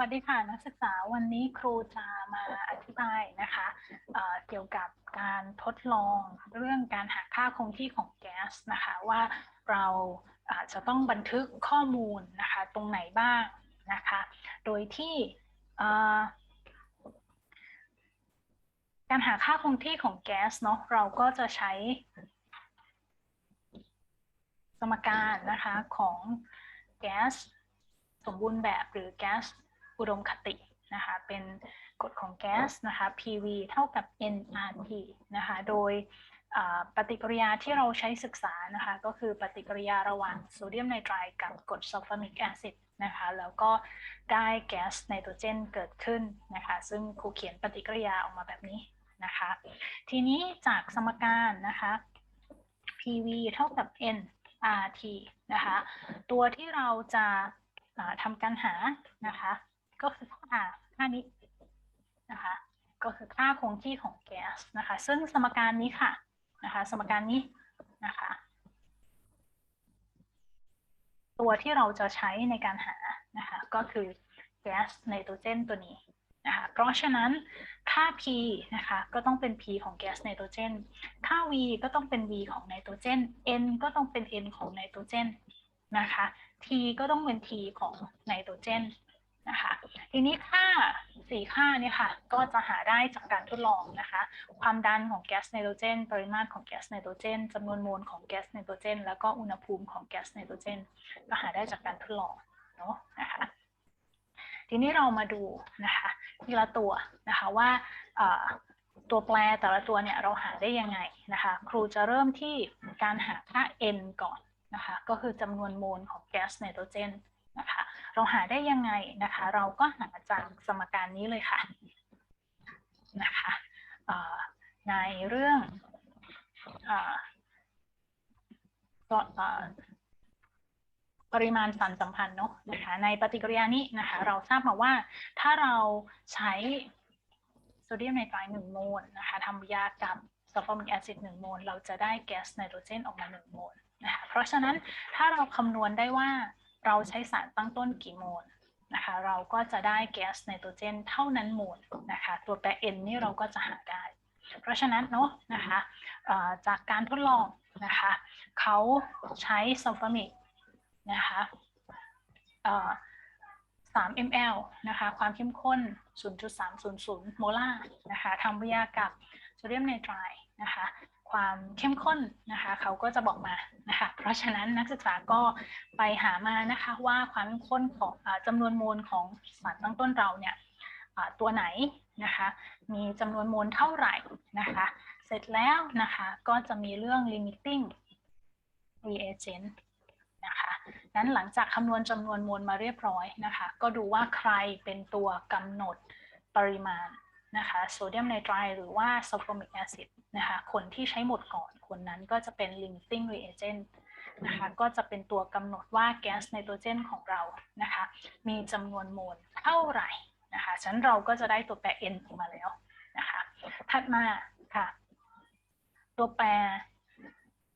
วัสดีค่ะนักศึกษาวันนี้ครูจะมาอธิบายนะคะเเกี่ยวกับการทดลองเรื่องการหาค่าคงที่ของแก๊สนะคะว่าเราอาจจะต้องบันทึกข้อมูลนะคะตรงไหนบ้างนะคะโดยที่การหาค่าคงที่ของแก๊สเนาะเราก็จะใช้ สมการนะคะของแก๊สสมบูรณ์แบบหรือแก๊ส อุดมคตินะคะเป็นกฎของแก๊สนะคะ PV เท่ากับ nRT นะคะโดยปฏิกิริยาที่เราใช้ศึกษานะคะก็คือปฏิกิริยาระหว่างโซเดียมไนไตรด์กับกรดซัลฟามิกแอซิดนะคะแล้วก็ได้แก๊สไนโตรเจนเกิดขึ้นนะคะซึ่งครูเขียนปฏิกิริยาออกมาแบบนี้นะคะทีนี้จากสมการนะคะ PV เท่ากับ nRT นะคะตัวที่เราจะทำการหานะคะ ก็คือค่าค่านี้นะคะก็คือค่าคงที่ของแก๊สนะคะ ซึ่งสมการนี้ค่ะนะคะสมการนี้นะคะตัวที่เราจะใช้ในการหานะคะก็คือแก๊สไนโตรเจนตัวนี้นะคะเพราะฉะนั้นค่า P นะคะก็ต้องเป็น P ของแก๊สไนโตรเจน ค่า V ก็ต้องเป็น V ของไนโตรเจน N ก็ต้องเป็น N ของไนโตรเจนนะคะ T ก็ต้องเป็น T ของไนโตรเจน นะคะ ทีนี้ค่าสี่ค่าเนี่ยค่ะ ก็จะหาได้จากการทดลองนะคะ ความดันของแก๊สไนโตรเจน ปริมาตรของแก๊สไนโตรเจนจำนวนโมลของแก๊สไนโตรเจน แล้วก็อุณหภูมิของแก๊สไนโตรเจน ก็หาได้จากการทดลองเนาะนะคะทีนี้เรามาดูนะคะทีละตัวนะคะว่าตัวแปรแต่ละตัวเนี่ยเราหาได้ยังไงนะคะครูจะเริ่มที่การหาค่า n ก่อนนะคะก็คือจำนวนโมลของแก๊สไนโตรเจน นะคะ เราหาได้ยังไงนะคะ เราก็หาจากสมการนี้เลยค่ะนะคะในเรื่องปริมาณสารสัมพันธ์เนาะนะคะในปฏิกิริยานี้นะคะเราทราบมาว่าถ้าเราใช้โซเดียมไนไตรด์หนึ่งโมลนะคะทำยากับซัลฟอร์มิกแอซิดหนึ่งโมลเราจะได้แก๊สไนโตรเจนออกมาหนึ่งโมลนะคะเพราะฉะนั้นถ้าเราคำนวณได้ว่า เราใช้สารตั้งต้นกี่โมลนะคะ เราก็จะได้แก๊สไนโตรเจนเท่านั้นโมลนะคะ ตัวแปร N นี่เราก็จะหาได้ เพราะฉะนั้นเนาะนะคะจากการทดลองนะคะเขาใช้ซัลฟามิกนะคะ3 ml นะคะ ความเข้มข้น 0.300 โมลาร์นะคะทำวิทยากับโซเดียมไนไตรนะคะ ความเข้มข้นนะคะเขาก็จะบอกมานะคะเพราะฉะนั้นนักศึกษาก็ไปหามานะคะว่าความเข้มข้นของอจำนวนโมลของสารตั้งต้นเราเนี่ยตัวไหนนะคะมีจำนวนโมลเท่าไหร่นะคะเสร็จแล้วนะคะก็จะมีเรื่อง limiting reagent นะคะนั้นหลังจากคำนวณจำนวนโมลมาเรียบร้อยนะคะ ก็ดูว่าใครเป็นตัวกำหนดปริมาณ นะคะโซเดียมไนไตรหรือว่าซัลฟอร์มิกแอซิดนะคะคนที่ใช้หมดก่อนคนนั้นก็จะเป็น limiting reagent นะคะก็จะเป็นตัวกำหนดว่าแก๊สไนโตรเจนของเรานะคะมีจำนวนโมลเท่าไหร่นะคะฉะนั้นเราก็จะได้ตัวแปร n ออกมาแล้วนะคะถัดมาค่ะ ตัวแปร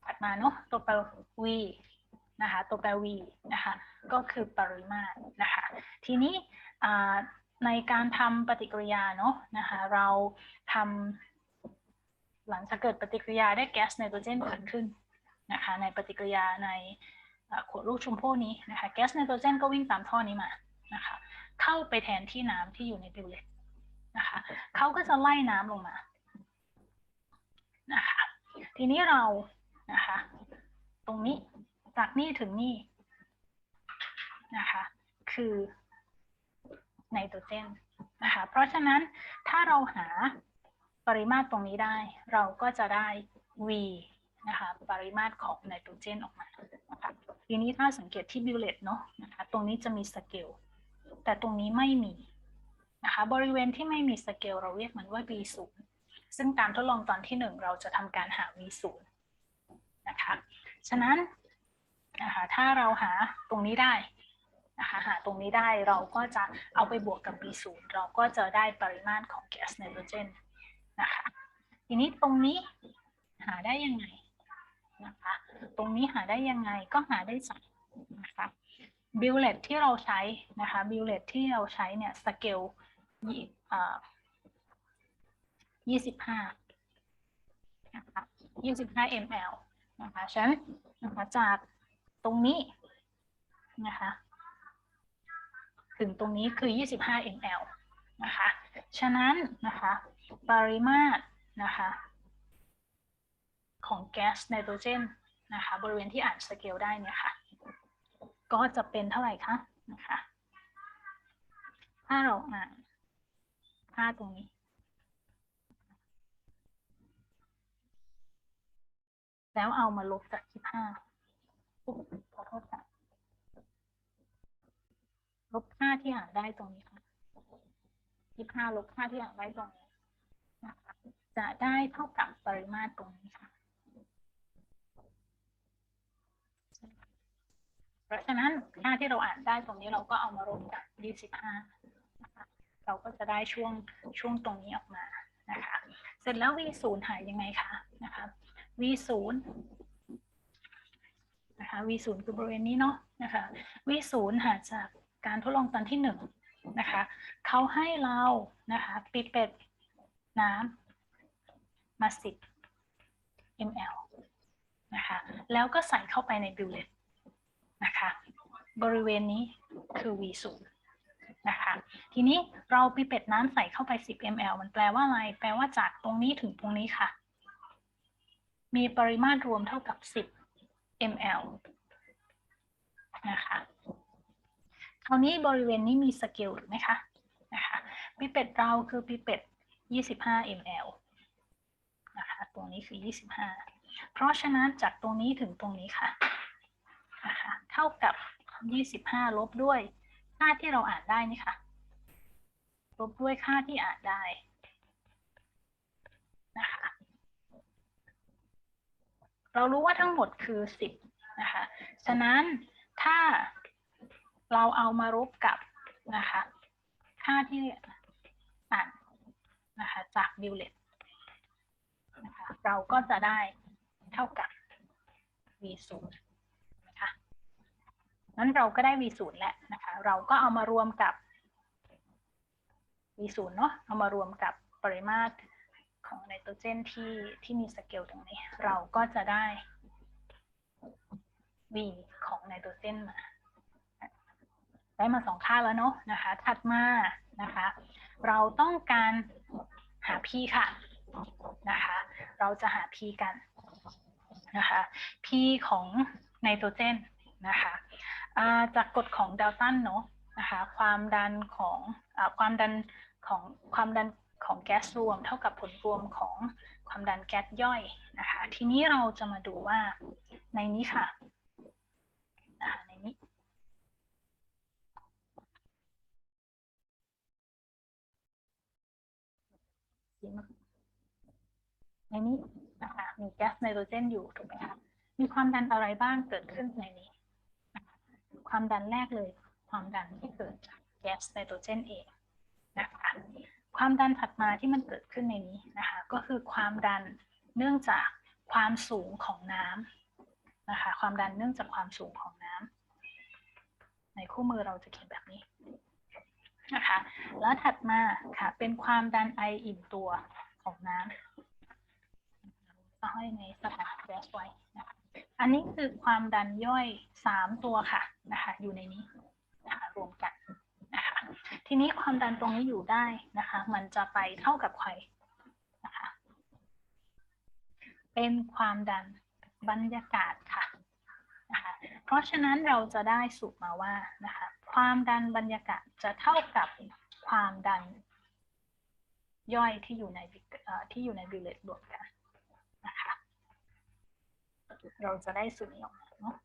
ถัดมาเนาะตัวแปร v นะคะตัวแปร v นะคะก็คือปริมาตรนะคะทีนี้ ในการทำปฏิกิริยาเนาะนะคะเราทำหลังจากเกิดปฏิกิริยาได้แก๊สไนโตรเจนเกิดขึ้นนะคะในปฏิกิริยาในขวดลูกชมพู่นี้นะคะแก๊สไนโตรเจนก็วิ่งตามท่อนี้มานะคะเข้าไปแทนที่น้ำที่อยู่ในบิวเลตนะคะเขาก็จะไล่น้ำลงมานะคะทีนี้เรานะคะตรงนี้จากนี่ถึงนี่นะคะคือ ไนโตรเจนนะคะเพราะฉะนั้นถ้าเราหาปริมาตรตรงนี้ได้ เราก็จะได้ V นะคะปริมาตรของไนโตรเจนออกมานะคะทีนี้ถ้าสังเกตที่บิวเลตเนาะนะคะตรงนี้จะมีสเกลแต่ตรงนี้ไม่มีนะคะบริเวณที่ไม่มีสเกลเราเรียกมันว่า V0 ซึ่งการทดลองตอนที่ 1 เราจะทำการหา V0 นะคะ ฉะนั้นนะคะถ้าเราหาตรงนี้ได้ นะคะหาตรงนี้ได้เราก็จะเอาไปบวกกับ B0 เราก็จะได้ปริมาตรของแก๊สไนโตรเจนนะคะทีนี้ตรงนี้หาได้ยังไงนะคะตรงนี้หาได้ยังไงก็หาได้จากนะคะบิลเลตที่เราใช้นะคะบิลเลตที่เราใช้เนี่ยสเกลยี่สิบห้านะคะยี่สิบห้า ml นะคะฉะนั้นนะคะจากตรงนี้นะคะ ถึงตรงนี้คือ 25 ml นะคะ ฉะนั้นนะคะ ปริมาตรนะคะ ของแก๊สไนโตรเจนนะคะ บริเวณที่อ่านสเกลได้เนี่ยค่ะ ก็จะเป็นเท่าไหร่คะนะคะ ถ้าเราอ่านค่าตรงนี้แล้วเอามาลบจาก 25อุ๊ยขอโทษค่ะ ลบค่าที่อ่านได้ตรงนี้ค่ะยี่ห้าลบค่าที่อ่านได้ตรงนี้นะคะจะได้เท่ากับปริมาตรตรงนี้ค่ะ เพราะฉะนั้นค่าที่เราอ่านได้ตรงนี้เราก็เอามารวมกับยี่สิบห้านะคะเราก็จะได้ช่วงช่วงตรงนี้ออกมานะคะ เสร็จแล้ว v ศูนย์หายยังไงคะนะคะ v ศูนย์นะคะ v ศูนย์คือบริเวณนี้เนาะนะคะ v ศูนย์หาจาก การทดลองตอนที่หนึ่งนะคะเขาให้เรานะคะปิเป็ดน้ำมาสิบ ml นะคะแล้วก็ใส่เข้าไปในบิลเลตนะคะบริเวณนี้คือ v ศูนย์นะคะทีนี้เราปิเป็ดน้ำใส่เข้าไป 10 ml มันแปลว่าอะไร แปลว่าจากตรงนี้ถึงตรงนี้ค่ะ มีปริมาตรรวมเท่ากับ 10 ml นะคะ คราวนี้บริเวณนี้มีสเกลหรือไหมคะนะคะปิเป็ดเราคือปิเป็ด25 ml นะคะตรงนี้คือ 25 เพราะฉะนั้นจากตรงนี้ถึงตรงนี้ค่ะนะคะเท่ากับ 25 ลบด้วยค่าที่เราอ่านได้นี่ค่ะ ลบด้วยค่าที่อ่านได้นะคะเรารู้ว่าทั้งหมดคือ 10 นะคะ ฉะนั้นถ้า เราเอามารบกับนะคะ ค่าที่อ่านนะคะจากบิลเลตนะคะเราก็จะได้เท่ากับ v ศูนย์นะคะนั้นเราก็ได้ v ศูนย์แล้วนะคะ เราก็เอามารวมกับ v ศูนย์เนาะเอามารวมกับปริมาตรของไนโตรเจนที่ที่มีสเกลตรงนี้ เราก็จะได้ v ของไนโตรเจนมา ได้มาสองค่าแล้วเนาะนะคะ ถัดมานะคะ เราต้องการหา p ค่ะนะคะ เราจะหา p กันนะคะ p ของไนโตรเจนนะคะาจากกฎของดัลตันเนาะนะคะ ความดันของอความดันของความดันของแก๊สรวม เท่ากับผลรวมของความดันแก๊สย่อยนะคะ ทีนี้เราจะมาดูว่าในนี้ค่ะในนี้ ในนี้นะคะมีแก๊สไนโตรเจนอยู่ถูกไหมคะมีความดันอะไรบ้างเกิดขึ้นในนี้คะความดันแรกเลย ความดันที่เกิดจากแก๊สไนโตรเจนเองนะคะความดันถัดมาที่มันเกิดขึ้นในนี้นะคะก็คือความดันเนื่องจากความสูงของน้ำนะคะความดันเนื่องจากความสูงของน้ำในคู่มือเราจะเขียนแบบนี้ นะคะ แล้วถัดมาค่ะ เป็นความดันไออิ่มตัวของน้ำก็ให้ในสถานะแก๊สไว้นะคะอันนี้คือความดันย่อยสามตัวค่ะนะคะ อยู่ในนี้นะคะรวมกันนะคะทีนี้ความดันตรงนี้อยู่ได้นะคะ มันจะไปเท่ากับใครนะคะเป็นความดันบรรยากาศค่ะนะคะเพราะฉะนั้นเราจะได้สูตรมาว่านะคะ ความดันบรรยากาศจะเท่ากับความดันย่อยที่อยู่ในที่อยู่ในบิลเลตรวมกันนะคะเราจะได้สูตรนี้ออกมาเนาะ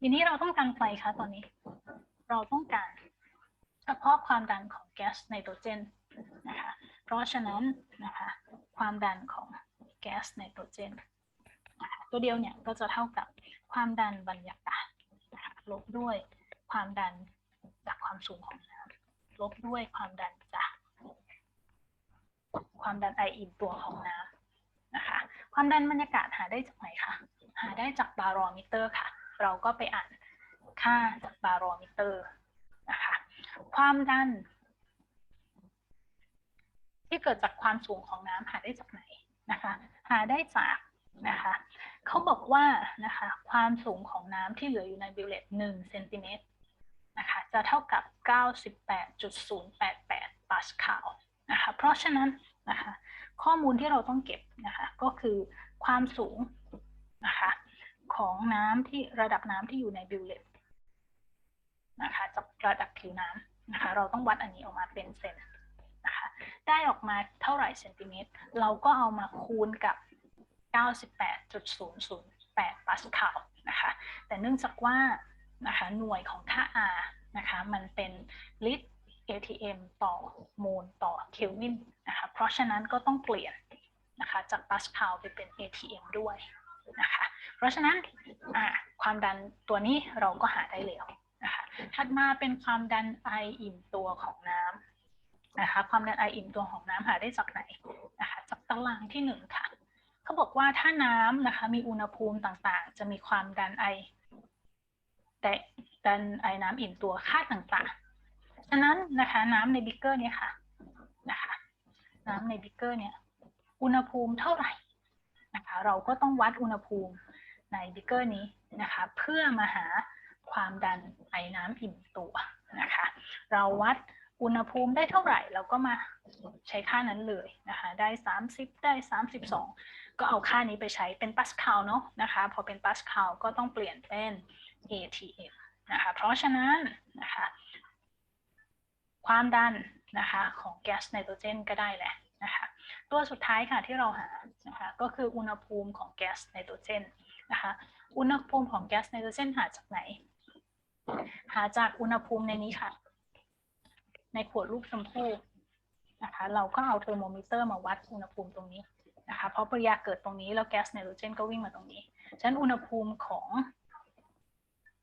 ทีนี้เราต้องการใครคะตอนนี้ เราต้องการเฉพาะความดันของแก๊สไนโตรเจนนะคะเพราะฉะนั้นนะคะความดันของแก๊สไนโตรเจนตัวเดียวเนี่ยก็จะเท่ากับความดันบรรยากาศ ลบด้วยความดันจากความสูงของน้ำลบด้วยความดันจากความดันไออิ่มตัวของน้ำนะคะ ความดันบรรยากาศหาได้จากไหนคะหาได้จากบารอมิเตอร์ค่ะ เราก็ไปอ่านค่าจากบารอมิเตอร์นะคะ ความดัน ที่เกิดจากความสูงของน้ำหาได้จากไหนนะคะ หาได้จากนะคะ เขาบอกว่านะคะความสูงของน้ำที่เหลืออยู่ในบิวเลต1เซนติเมตรนะคะจะเท่ากับ 98.088 ปาสคาลนะคะเพราะฉะนั้นนะคะข้อมูลที่เราต้องเก็บนะคะก็คือความสูงนะคะของน้ำที่ระดับน้ำที่อยู่ในบิวเลตนะคะจากระดับผิวน้ำนะคะเราต้องวัดอันนี้ออกมาเป็นเซนนะคะได้ออกมาเท่าไหร่เซนติเมตร เราก็เอามาคูณกับ 98.008 ปาสคาลนะคะ แต่เนื่องจากว่านะคะหน่วยของค่า R นะคะมันเป็นลิตร ATM ต่อโมลต่อเคลวินนะคะ เพราะฉะนั้นก็ต้องเปลี่ยนนะคะจากปาสคาลไปเป็น ATM ด้วยนะคะ เพราะฉะนั้นความดันตัวนี้เราก็หาได้แล้วนะคะถัดมาเป็นความดันไออิ่มตัวของน้ำนะคะ ความดันไออิ่มตัวของน้ำหาได้จากไหนนะคะจากตารางที่หนึ่งค่ะ เขาบอกว่าถ้าน้ำนะคะ มีอุณหภูมิต่างๆ จะมีความดันไอแต่ดันไอน้ำอิ่มตัวค่าต่างๆ ฉะนั้นนะคะ น้ำในบิ๊กเกอร์เนี่ยค่ะนะคะ น้ำในบิ๊กเกอร์เนี่ย อุณหภูมิเท่าไหร่นะคะ เราก็ต้องวัดอุณหภูมิในบิ๊กเกอร์นี้นะคะ เพื่อมาหาความดันไอน้ำอิ่มตัวนะคะ เราวัด อุณหภูมิได้เท่าไหร่ เราก็มาใช้ค่านั้นเลยนะคะ ได้ 30 ได้ 32 ก็เอาค่านี้ไปใช้เป็นปาสคาลเนาะนะคะ พอเป็นปาสคาลก็ต้องเปลี่ยนเป็น ATM นะคะ เพราะฉะนั้นนะคะ ความดันนะคะของแก๊สไนโตรเจนก็ได้แหละนะคะตัวสุดท้ายค่ะที่เราหานะคะก็คืออุณหภูมิของแก๊สไนโตรเจนนะคะอุณหภูมิของแก๊สไนโตรเจนหาจากไหน หาจากอุณหภูมิในนี้ค่ะ ในขวดรูปชมพูนะคะ เราก็เอาเทอร์โมมิเตอร์มาวัดอุณหภูมิตรงนี้นะคะเพราะปริยาเกิดตรงนี้แล้วแก๊สไนโตรเจนก็วิ่งมาตรงนี้ฉะนั้นอุณหภูมิของ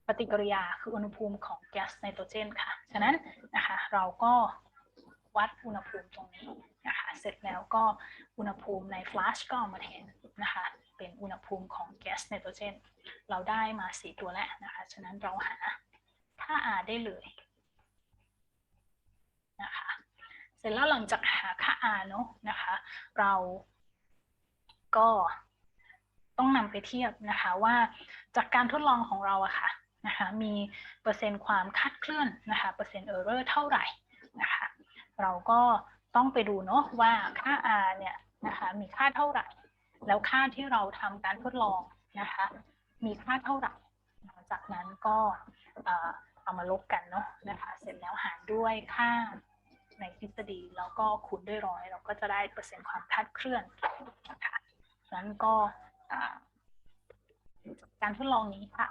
ปฏิกิริยาคืออุณหภูมิของแก๊สไนโตรเจนค่ะ ฉะนั้นนะคะเราก็วัดอุณหภูมิตรงนี้นะคะ เสร็จแล้วก็อุณหภูมิในฟลาชก็เอามาแทนนะคะ เป็นอุณหภูมิของแก๊สไนโตรเจน เราได้มาสี่ตัวแล้วนะคะ ฉะนั้นเราหาค่า R ได้เลย นะคะ เสร็จแล้วหลังจากหาค่า R เนาะนะคะ เราก็ต้องนำไปเทียบนะคะว่าจากการทดลองของเราอะค่ะนะคะมีเปอร์เซ็นต์ความคาดเคลื่อนนะคะเปอร์เซ็นต์เออร์เรอร์เท่าไหร่นะคะเราก็ต้องไปดูเนาะว่าค่า R เนี่ยนะคะมีค่าเท่าไหร่ แล้วค่าที่เราทำการทดลองนะคะมีค่าเท่าไหร่ จากนั้นก็เอามาลบกันเนาะนะคะเสร็จแล้วหารด้วยค่า ในทฤษฎีแล้วก็คูณด้วยร้อยเราก็จะได้เปอร์เซ็นต์ความคาดเคลื่อนนะคะนั้นก็การทดลองนี้ค่ะ